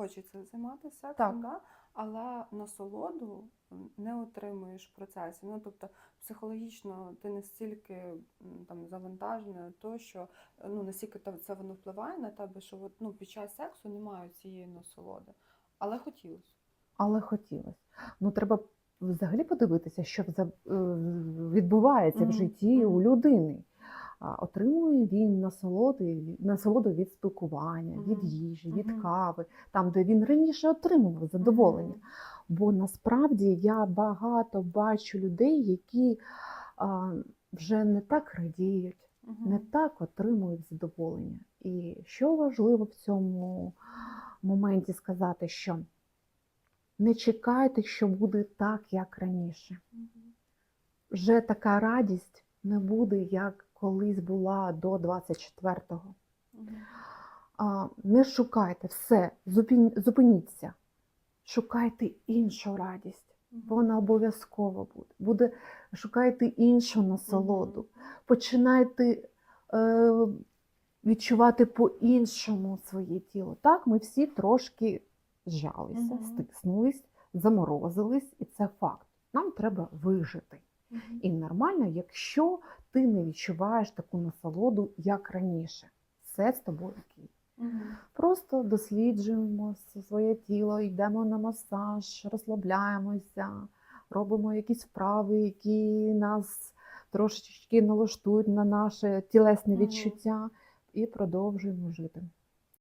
хочеться займатися сексом, Так. да? але насолоду не отримуєш в процесі. Ну тобто психологічно ти настільки там завантажена, то що ну настільки це воно впливає на тебе, що от, ну, під час сексу немає цієї насолоди. Але хотілося. Але хотілося. Ну, треба взагалі подивитися, що е, відбувається в Мгм, житті у людини. Отримує він насолоди, насолоду від спілкування, від їжі, від мгм. кави, там, де він раніше отримував задоволення. Бо насправді я багато бачу людей, які а, вже не так радіють, Мгм. не так отримують задоволення. І що важливо в цьому моменті сказати, що не чекайте, що буде так, як раніше. Вже така радість не буде, як колись була до 24-го. Не шукайте все, зупиніться, шукайте іншу радість. Вона обов'язково буде. буде. Шукайте іншу насолоду. Починайте е, відчувати по-іншому своє тіло. Так, ми всі трошки зжалися, стиснулись, заморозились, і це факт. Нам треба вижити. І нормально, якщо ти не відчуваєш таку насолоду, як раніше. Все з тобою окей. Просто досліджуємо своє тіло, йдемо на масаж, розслабляємося, робимо якісь вправи, які нас трошечки налаштують на наше тілесне відчуття, і продовжуємо жити.